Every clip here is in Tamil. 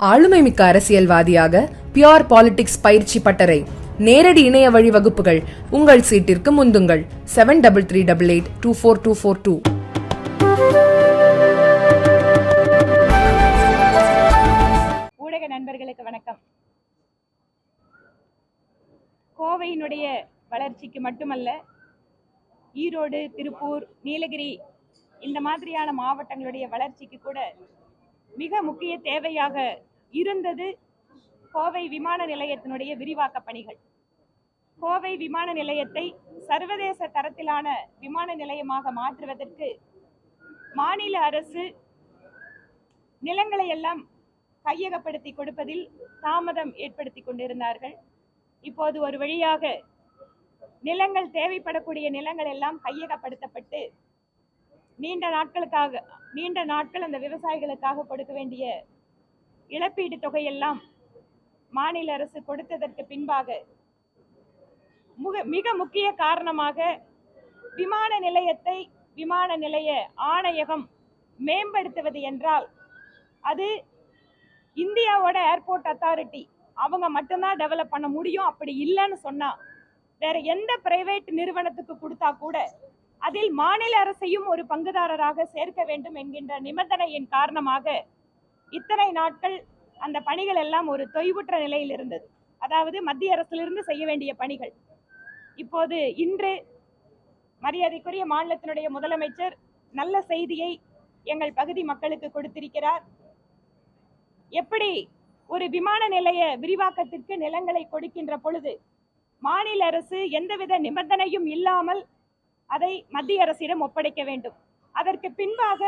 ஆளுமை மிக்க அரசியல்வாதியாக பியோர் பாலிடிக்ஸ் பயிற்சி பட்டறை. நேரடி இணைய வழி வகுப்புகள். உங்கள் சீட்டிற்கு முந்துங்கள். Seven double three double eight two four two four two ஊடக நண்பர்களுக்கு வணக்கம். கோவையினுடைய வளர்ச்சிக்கு மட்டுமல்ல ஈரோடு திருப்பூர் நீலகிரி இந்த மாதிரியான மாவட்டங்களுடைய வளர்ச்சிக்கு கூட மிக முக்கிய தேவையாக இருந்தது கோவை விமான நிலையத்தினுடைய விரிவாக்க பணிகள். கோவை விமான நிலையத்தை சர்வதேச தரத்திலான விமான நிலையமாக மாற்றுவதற்கு மாநில அரசு நிலங்களை எல்லாம் கையகப்படுத்தி கொடுப்பதில் தாமதம் ஏற்படுத்தி கொண்டிருந்தார்கள். இப்போது ஒரு வழியாக நிலங்கள் தேவைப்படக்கூடிய நிலங்கள் எல்லாம் கையகப்படுத்தப்பட்டு நீண்ட நாட்களுக்காக நீண்ட நாட்கள் அந்த விவசாயிகளுக்காக கொடுக்க வேண்டிய இழப்பீடு தொகையெல்லாம் மாநில அரசு கொடுத்ததற்கு பின்பாக முக மிக முக்கிய காரணமாக விமான நிலையத்தை விமான நிலைய ஆணையகம் மேம்படுத்துவது என்றால் அது இந்தியாவோட ஏர்போர்ட் அத்தாரிட்டி. அவங்க மட்டும்தான் டெவலப் பண்ண முடியும். அப்படி இல்லைன்னு சொன்னா வேற எந்த பிரைவேட் நிறுவனத்துக்கு கொடுத்தா கூட அதில் மாநில அரசையும் ஒரு பங்குதாரராக சேர்க்க வேண்டும் என்கின்ற நிபந்தனையின் காரணமாக இத்தனை நாட்கள் அந்த பணிகள் எல்லாம் ஒரு தொய்வுற்ற நிலையில் இருந்தது. அதாவது மத்திய அரசிலிருந்து செய்ய வேண்டிய பணிகள். இப்போது இன்று மரியாதைக்குரிய மாநிலத்தினுடைய முதலமைச்சர் நல்ல செய்தியை எங்கள் பகுதி மக்களுக்கு கொடுத்திருக்கிறார். எப்படி ஒரு விமான நிலைய விரிவாக்கத்திற்கு நிலங்களை கொடுக்கின்ற பொழுது மாநில அரசு எந்தவித நிபந்தனையும் இல்லாமல் அதை மத்திய அரசிடம் ஒப்படைக்க வேண்டும். அதற்கு பின்பாக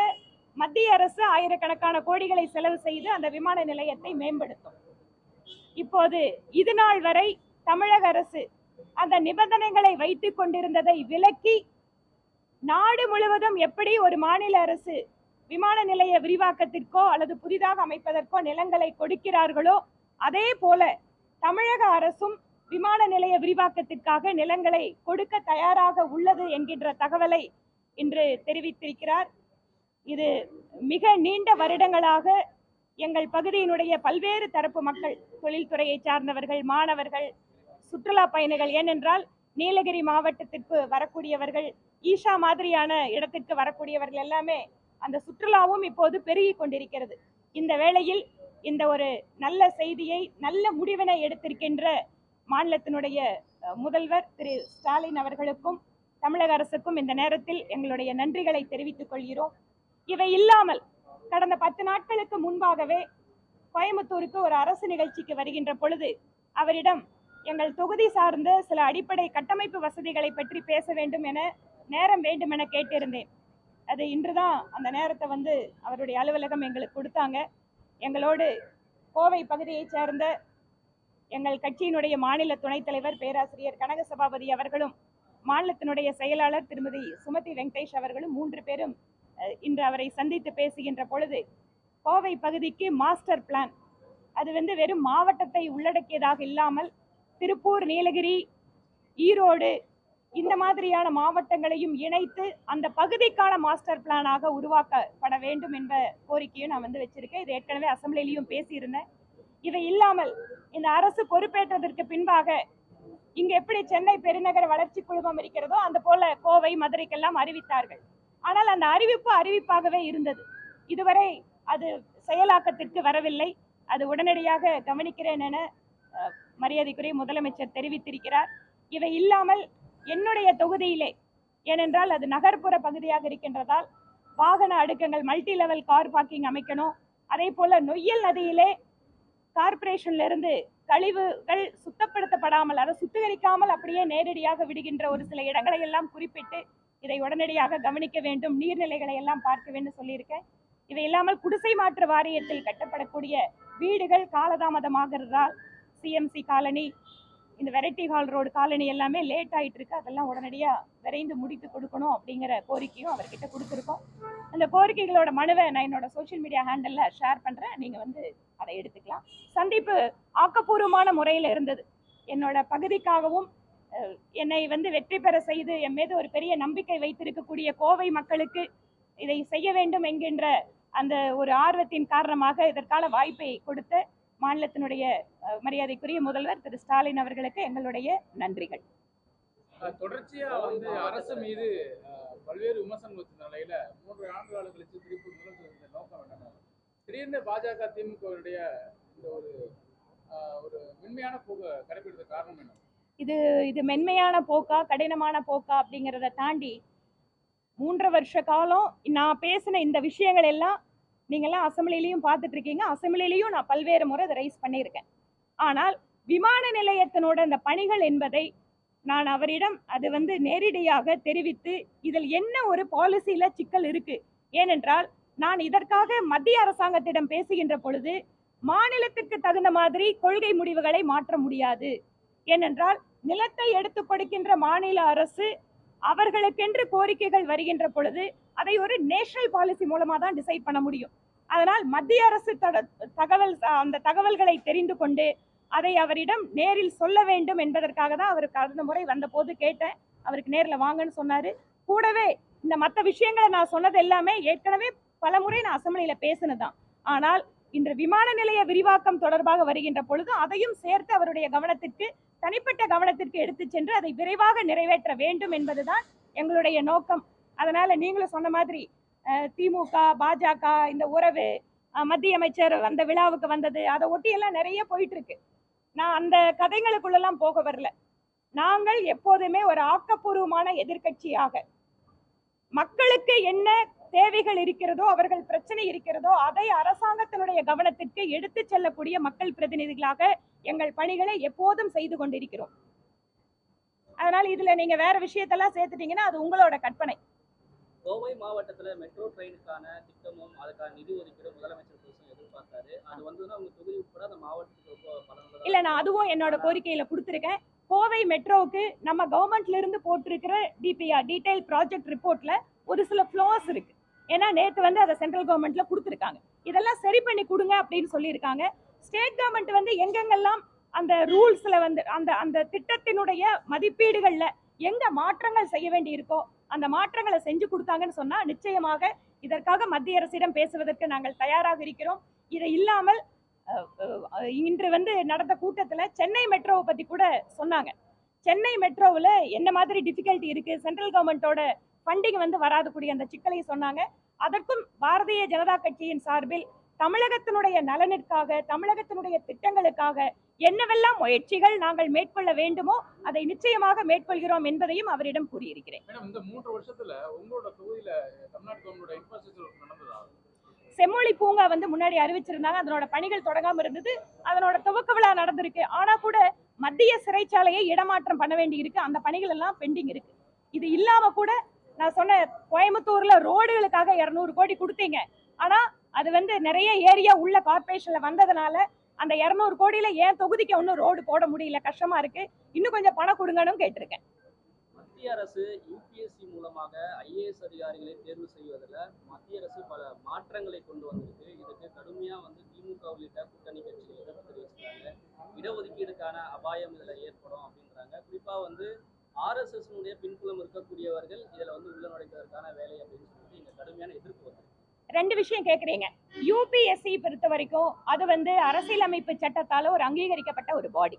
மத்திய அரசு ஆயிரக்கணக்கான கோடிகளை செலவு செய்து அந்த விமான நிலையத்தை மேம்படுத்தும். இப்போது இது நாள் வரை தமிழக அரசு அந்த நிபந்தனைகளை வைத்துக் கொண்டிருந்ததை விலக்கி நாடு முழுவதும் எப்படி ஒரு மாநில அரசு விமான நிலைய விரிவாக்கத்திற்கோ அல்லது புதிதாக அமைப்பதற்கோ நிலங்களை கொடுக்கிறார்களோ அதே போல தமிழக அரசும் விமான நிலைய விரிவாக்கத்திற்காக நிலங்களை கொடுக்க தயாராக உள்ளது என்கின்ற தகவலை இன்று தெரிவித்திருக்கிறார். இது மிக நீண்ட வருடங்களாக எங்கள் பகுதியினுடைய பல்வேறு தரப்பு மக்கள் தொழில்துறையை சார்ந்தவர்கள் மாணவர்கள் சுற்றுலா பயணிகள் ஏனென்றால் நீலகிரி மாவட்டத்திற்கு வரக்கூடியவர்கள் ஈஷா மாதிரியான இடத்திற்கு வரக்கூடியவர்கள் எல்லாமே அந்த சுற்றுலாவும் இப்போது பெருகி கொண்டிருக்கிறது. இந்த வேளையில் இந்த ஒரு நல்ல செய்தியை நல்ல முடிவினை எடுத்திருக்கின்ற மாநிலத்தினுடைய முதல்வர் திரு ஸ்டாலின் அவர்களுக்கும் தமிழக அரசுக்கும் இந்த நேரத்தில் எங்களுடைய நன்றிகளை தெரிவித்துக் கொள்கிறோம். இவை இல்லாமல் கடந்த பத்து நாட்களுக்கு முன்பாகவே கோயம்புத்தூருக்கு ஒரு அரசு நிகழ்ச்சிக்கு வருகின்ற பொழுது அவரிடம் எங்கள் தொகுதி சார்ந்த சில அடிப்படை கட்டமைப்பு வசதிகளை பற்றி பேச வேண்டும் என நேரம் வேண்டும் என கேட்டிருந்தேன். அது இன்றுதான் அந்த நேரத்தை வந்து அவருடைய அலுவலகம் எங்களுக்கு கொடுத்தாங்க. எங்களோடு கோவை பகுதியைச் சேர்ந்த எங்கள் கட்சியினுடைய மாநில துணைத் தலைவர் பேராசிரியர் கனக சபாபதி அவர்களும் மாநிலத்தினுடைய செயலாளர் திருமதி சுமதி வெங்கடேஷ் அவர்களும் மூன்று பேரும் இன்று அவரை சந்தித்து பேசுகின்ற பொழுது கோவை பகுதிக்கு மாஸ்டர் பிளான் அது வந்து வெறும் மாவட்டத்தை உள்ளடக்கியதாக இல்லாமல் திருப்பூர் நீலகிரி ஈரோடு இந்த மாதிரியான மாவட்டங்களையும் இணைத்து அந்த பகுதிக்கான மாஸ்டர் பிளானாக உருவாக்கப்பட வேண்டும் என்ற கோரிக்கையும் நான் வந்து வச்சிருக்கேன். இது ஏற்கனவே அசம்பிளிலையும் பேசியிருந்தேன். இவை இல்லாமல் இந்த அரசு பொறுப்பேற்றதற்கு பின்பாக இங்கு எப்படி சென்னை பெருநகர வளர்ச்சி குழுமம் இருக்கிறதோ அந்த போல கோவை மதுரைக்கெல்லாம் அறிவித்தார்கள். ஆனால் அந்த அறிவிப்பு அறிவிப்பாகவே இருந்தது. இதுவரை அது செயலாக்கத்திற்கு வரவில்லை. அது உடனடியாக கவனிக்கிறேன் என மரியாதைக்குரிய முதலமைச்சர் தெரிவித்திருக்கிறார். இவை இல்லாமல் என்னுடைய தொகுதியிலே ஏனென்றால் அது நகர்ப்புற பகுதியாக இருக்கின்றதால் வாகன அடுக்கங்கள் மல்டி லெவல் கார் பார்க்கிங் அமைக்கணும் அதே போல நொய்யல் நதியிலே கார்பரேஷன்ல இருந்து கழிவுகள் சுத்தப்படுத்தப்படாமல் அதை சுத்திகரிக்காமல் அப்படியே நேரடியாக விடுகின்ற ஒரு சில இடங்களை எல்லாம் குறிப்பிட்டு இதை உடனடியாக கவனிக்க வேண்டும் நீர்நிலைகளை எல்லாம் பார்க்க வேண்டும் சொல்லியிருக்கேன். இவை இல்லாமல் குடிசை மாற்று வாரியத்தில் கட்டப்படக்கூடிய வீடுகள் காலதாமதமாகிறதால் சிஎம்சி காலனி இந்த வெரைட்டி ஹால் ரோடு காலனி எல்லாமே லேட் ஆகிட்டு இருக்கு அதெல்லாம் உடனடியாக விரைந்து முடித்து கொடுக்கணும் அப்படிங்கிற கோரிக்கையும் அவர்கிட்ட கொடுத்துருக்கோம். அந்த கோரிக்கைகளோட மனுவை நான் என்னோட சோஷியல் மீடியா ஹேண்டலில் ஷேர் பண்ணுறேன் நீங்கள் வந்து அதை எடுத்துக்கலாம். சந்திப்பு ஆக்கப்பூர்வமான முறையில் இருந்தது. என்னோட பகுதிக்காகவும் என்னை வந்து வெற்றி பெற செய்து என் மீது ஒரு பெரிய நம்பிக்கை வைத்திருக்கக்கூடிய கோவை மக்களுக்கு இதை செய்ய வேண்டும் என்கின்ற அந்த ஒரு ஆர்வத்தின் காரணமாக இதற்கான வாய்ப்பை கொடுத்து மாநிலத்தினுடைய மரியாதைக்குரிய முதல்வர் திரு ஸ்டாலின் அவர்களுக்கு எங்களுடைய நன்றிகள். தொடர்ச்சியா வந்து அரசு மீது பல்வேறு விமர்சனம் வச்ச நிலையில மூன்று ஆண்டுகள் கழிச்சு திருப்பூர் முதலமைச்சர் நோக்கம் என்னன்னா திடீர்னு பாஜக திமுகவுடைய இந்த ஒரு ஒரு மென்மையான போக்கு கடைபிடித்த காரணம் என்ன? இது இது மென்மையான போக்கா கடினமான போக்கா அப்படிங்கிறத தாண்டி மூன்று வருஷ காலம் நான் பேசின இந்த விஷயங்கள் எல்லாம் நீங்கள்லாம் அசம்பிளிலையும் பார்த்துட்டு இருக்கீங்க அசம்பிளிலையும் நான் பல்வேறு முறை அதை ரைஸ் பண்ணியிருக்கேன். ஆனால் விமான நிலையத்தினோட இந்த பணிகள் என்பதை நான் அவரிடம் அது வந்து நேரடியாக தெரிவித்து இதில் என்ன ஒரு பாலிசியில் சிக்கல் இருக்கு? ஏனென்றால் நான் இதற்காக மத்திய அரசாங்கத்திடம் பேசுகின்ற பொழுது மாநிலத்திற்கு தகுந்த மாதிரி கொள்கை முடிவுகளை மாற்ற முடியாது. ஏனென்றால் நிலத்தை எடுத்து கொடுக்கின்ற மாநில அரசு அவர்களுக்கென்று கோரிக்கைகள் வருகின்ற பொழுது அதை ஒரு நேஷனல் பாலிசி மூலமாக தான் டிசைட் பண்ண முடியும். அதனால் மத்திய அரசு தகவல் அந்த தகவல்களை தெரிந்து கொண்டு அதை அவரிடம் நேரில் சொல்ல வேண்டும் என்பதற்காக தான் அவர் கடந்த முறை வந்தபோது கேட்டேன். அவருக்கு நேரில் வாங்கன்னு சொன்னார். கூடவே இந்த மற்ற விஷயங்களை நான் சொன்னது எல்லாமே ஏற்கனவே பல முறை நான் அசம்பிளியில் பேசினதான் ஆனால் இன்று விமான நிலைய விரிவாக்கம் தொடர்பாக வருகின்ற பொழுது அதையும் சேர்த்து அவருடைய கவனத்திற்கு தனிப்பட்ட கவனத்திற்கு எடுத்து சென்று அதை விரைவாக நிறைவேற்ற வேண்டும் என்பதுதான் எங்களுடைய நோக்கம். அதனால் நீங்களும் சொன்ன மாதிரி திமுக பாஜக இந்த உறவு மத்திய அமைச்சர் அந்த விழாவுக்கு வந்தது அதை ஒட்டியெல்லாம் நிறைய போயிட்டுருக்கு. நான் அந்த கதைகளுக்குள்ளெல்லாம் போக வரல. நாங்கள் எப்போதுமே ஒரு ஆக்கப்பூர்வமான எதிர்க்கட்சியாக மக்களுக்கு என்ன தேவைகள் இருக்கிறதோ அவர்கள் பிரச்சனை இருக்கிறதோ அதை அரசாங்கத்தினுடைய கவனத்திற்கு எடுத்து செல்லக்கூடிய மக்கள் பிரதிநிதிகளாக எங்கள் பணிகளை எப்போதும் செய்து கொண்டிருக்கிறோம். அதனால் இதில் நீங்கள் வேறு விஷயத்தெல்லாம் சேர்த்துட்டீங்கன்னா அது உங்களோட கற்பனை. கோவை மாவட்டத்துல மெட்ரோ ட்ரெயினுக்கான திட்டமும் அதுக்கான நிதி ஒதுக்கீடு முதலமைச்சர் புதுசும் எதிர்பார்த்தாரு. அது வந்ததுன்னா உங்க தொகுதி உட்பட அந்த மாவட்டத்துக்கு ரொம்ப பலனுள்ளதா இல்ல நான் அதுவும் என்னோட கோரிக்கையில கொடுத்துருக்கேன். கோவை மெட்ரோவுக்கு நம்ம கவர்மெண்ட்ல இருந்து போட்டிருக்கிற டிபிஆர் டீடைல் ப்ராஜெக்ட் ரிப்போர்ட்ல ஒரு சில ஃப்ளாஸ் இருக்கு. ஏன்னா நேத்து வந்து அதை சென்ட்ரல் கவர்மெண்ட்ல கொடுத்துருக்காங்க. இதெல்லாம் சரி பண்ணி கொடுங்க அப்படின்னு சொல்லியிருக்காங்க. ஸ்டேட் கவர்மெண்ட் வந்து எங்கெங்கெல்லாம் அந்த ரூல்ஸ்ல வந்து அந்த அந்த திட்டத்தினுடைய மதிப்பீடுகள்ல எங்க மாற்றங்கள் செய்ய வேண்டி இருக்கோ அந்த மாற்றங்களை செஞ்சு கொடுத்தாங்கன்னு சொன்னா நிச்சயமாக இதற்காக மத்திய அரசிடம் பேசுவதற்கு நாங்கள் தயாராக இருக்கிறோம். இதை இல்லாமல் இன்று வந்து நடந்த கூட்டத்தில் சென்னை மெட்ரோவை பற்றி கூட சொன்னாங்க. சென்னை மெட்ரோவில் என்ன மாதிரி டிஃபிகல்ட்டி இருக்குது சென்ட்ரல் கவர்மெண்ட்டோட ஃபண்டிங் வந்து வராது கூடிய அந்த சிக்கலை சொன்னாங்க. அதற்கும் பாரதிய ஜனதா கட்சியின் சார்பில் தமிழகத்தினுடைய நலனிற்காக தமிழகத்தினுடைய திட்டங்களுக்காக என்னவெல்லாம் முயற்சிகள் நாங்கள் மேற்கொள்ள வேண்டுமோ அதை நிச்சயமாக மேற்கொள்கிறோம் என்பதையும் அவரிடம் கூறியிருக்கிறேன். செம்மொழி பூங்கா வந்து முன்னாடி அறிவிச்சிருந்தாங்க அதனோட பணிகள் தொடங்காம இருந்தது அதனோட துவக்க விழா நடந்திருக்கு. ஆனா கூட மத்திய சிறைச்சாலையை இடமாற்றம் பண்ண வேண்டி இருக்கு அந்த பணிகள் எல்லாம் பெண்டிங் இருக்கு. இது இல்லாம கூட நான் சொன்ன கோயம்புத்தூர்ல ரோடுகளுக்காக இருநூறு கோடி கொடுத்தீங்க. ஆனா அது வந்து நிறைய ஏரியா உள்ள கார்பரேஷன்ல வந்ததுனால அந்த இரநூறு கோடியில ஏன் தொகுதிக்கு ஒன்றும் ரோடு போட முடியல? கஷ்டமா இருக்கு. இன்னும் கொஞ்சம் பணம் கொடுங்கன்னு கேட்டிருக்கேன். மத்திய அரசு யூபிஎஸ்சி மூலமாக ஐஏஎஸ் அதிகாரிகளை தேர்வு செய்வதில் மத்திய அரசு பல மாற்றங்களை கொண்டு வந்திருக்கு. இதுக்கு கடுமையாக வந்து திமுக உள்ளிட்ட கூட்டணி கட்சிகள் எதிர்ப்பு தெரிவிச்சிருக்காங்க. இடஒதுக்கீடுக்கான அபாயம் இதில் ஏற்படும் அப்படின்றாங்க. குறிப்பாக வந்து ஆர்எஸ்எஸ்னுடைய பின்புலம் இருக்கக்கூடியவர்கள் இதில் வந்து உள்ள நுழைப்பதற்கான வேலை அப்படின்னு சொல்லிட்டு இங்கே கடுமையான எதிர்ப்பு வந்திருக்கு. ரெண்டு விஷயம் கேட்குறீங்க யூபிஎஸ்சி பொறுத்த வரைக்கும் அது வந்து அரசியலமைப்பு சட்டத்தால் ஒரு அங்கீகரிக்கப்பட்ட ஒரு பாடி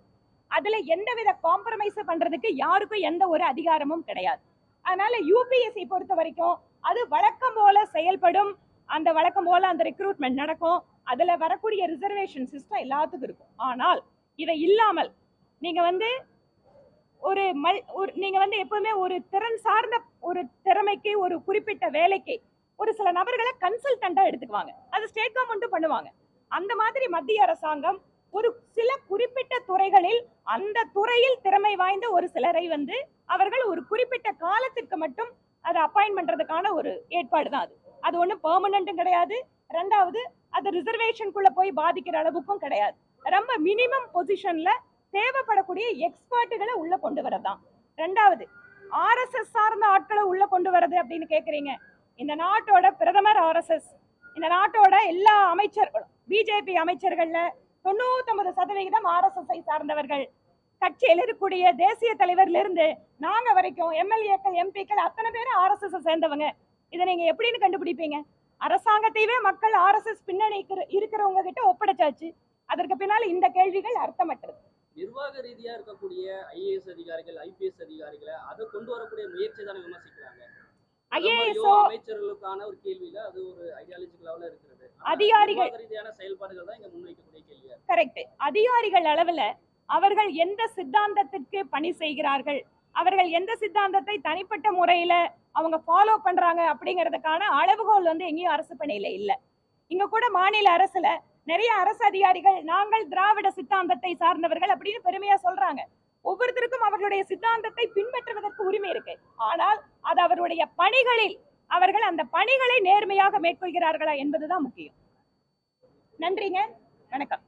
அதுல எந்தவித காம்ப்ரமைஸ் பண்ணுறதுக்கு யாருக்கும் எந்த ஒரு அதிகாரமும் கிடையாது. அதனால யூபிஎஸ்சி பொறுத்த வரைக்கும் அது வழக்கம் போல செயல்படும். அந்த வழக்கம் போல அந்த ரெக்ரூட்மெண்ட் நடக்கும். அதில் வரக்கூடிய ரிசர்வேஷன் சிஸ்டம் எல்லாத்துக்கும் இருக்கும். ஆனால் இதை இல்லாமல் நீங்கள் வந்து ஒரு மல் ஒரு நீங்கள் வந்து எப்போவுமே ஒரு திறன் சார்ந்த ஒரு திறமைக்கு ஒரு குறிப்பிட்ட வேலைக்கு ஒரு சில நபர்களை கன்சல்டண்டா எடுத்துக்குவாங்க. அது ஸ்டேட் கவர்மெண்ட்டும் பண்ணுவாங்க. அந்த மாதிரி மத்திய அரசாங்கம் ஒரு சில குறிப்பிட்ட துறைகளில் அந்த துறையில் திறமை வாய்ந்த ஒரு சிலரை வந்து அவர்கள் ஒரு குறிப்பிட்ட காலத்திற்கு மட்டும் அதை அப்பாயின்ட் பண்றதுக்கான ஒரு ஏற்பாடு தான் அது. அது ஒன்றும் பெர்மனண்ட்டும் கிடையாது. ரெண்டாவது அது ரிசர்வேஷனுக்குள்ள போய் பாதிக்கிற அளவுக்கும் கிடையாது. ரொம்ப மினிமம் பொசிஷன்ல தேவைப்படக்கூடிய எக்ஸ்பர்ட்டுகளை உள்ள கொண்டு வரதான். ரெண்டாவது ஆர்எஸ்எஸ் சார்ந்த ஆட்களை உள்ள கொண்டு வரது அப்படின்னு கேட்குறீங்க இந்த நாட்டோட பிரதமர் ஆர்எஸ்எஸ் இந்த நாட்டோட எல்லா அமைச்சர்களும் பிஜேபி அமைச்சர்கள்ல தொண்ணூத்தொன்பது சதவிகிதம் ஆர்எஸ்எஸ்ஐ சார்ந்தவர்கள். கட்சியில் இருக்கக்கூடிய தேசிய தலைவர்ல இருந்து நாங்க வரைக்கும் எம்எல்ஏக்கள் எம்பிக்கள் அத்தனை பேரும் ஆர்எஸ்எஸ் சேர்ந்தவங்க. இதை நீங்க எப்படின்னு கண்டுபிடிப்பீங்க? அரசாங்கத்தையவே மக்கள் ஆர்எஸ்எஸ் பின்னணி இருக்கிற- இருக்கிறவங்க கிட்ட ஒப்படைச்சாச்சு. அதற்கு பின்னால் இந்த கேள்விகள் அர்த்தமற்றது. நிர்வாக ரீதியா இருக்கக்கூடிய ஐஏஎஸ் அதிகாரிகள் ஐபிஎஸ் அதிகாரிகளை அதை கொண்டு வரக்கூடிய முயற்சி தானே விமர்சிக்கிறாங்க. ஐஏஎஸ் பிரதமரையோ, அமைச்சர்களுக்கான ஒரு கேள்வியில அது ஒரு ஐடியாலஜிக்கலாவில் இருக்கிறது. ஆனா அதிகாரிகள் ரீதியான செயல்பாடுகள் தான் இங்க முன்வைக்கக்கூடிய கேள்வியா இருக்கு. கரெக்ட் அதிகாரிகள் அளவுல அவர்கள் எந்த சித்தாந்தத்திற்கு பணி செய்கிறார்கள்? அவர்கள் எந்த சித்தாந்தத்தை தனிப்பட்ட முறையில அவங்க ஃபாலோ பண்றாங்க அப்படிங்கிறதுக்கான அளவுகோல் வந்து எங்கேயும் அரசு பணியில இல்ல. இங்க கூட மாநில அரசுல நிறைய அரசு அதிகாரிகள் நாங்கள் திராவிட சித்தாந்தத்தை சார்ந்தவர்கள் அப்படின்னு பெருமையா சொல்றாங்க. ஒவ்வொருத்தருக்கும் அவர்களுடைய சித்தாந்தத்தை பின்பற்றுவதற்கு உரிமை இருக்கு. ஆனால் அது அவருடைய பணிகளில் அவர்கள் அந்த பணிகளை நேர்மையாக மேற்கொள்கிறார்களா என்பதுதான் முக்கியம். நன்றிங்க. வணக்கம்.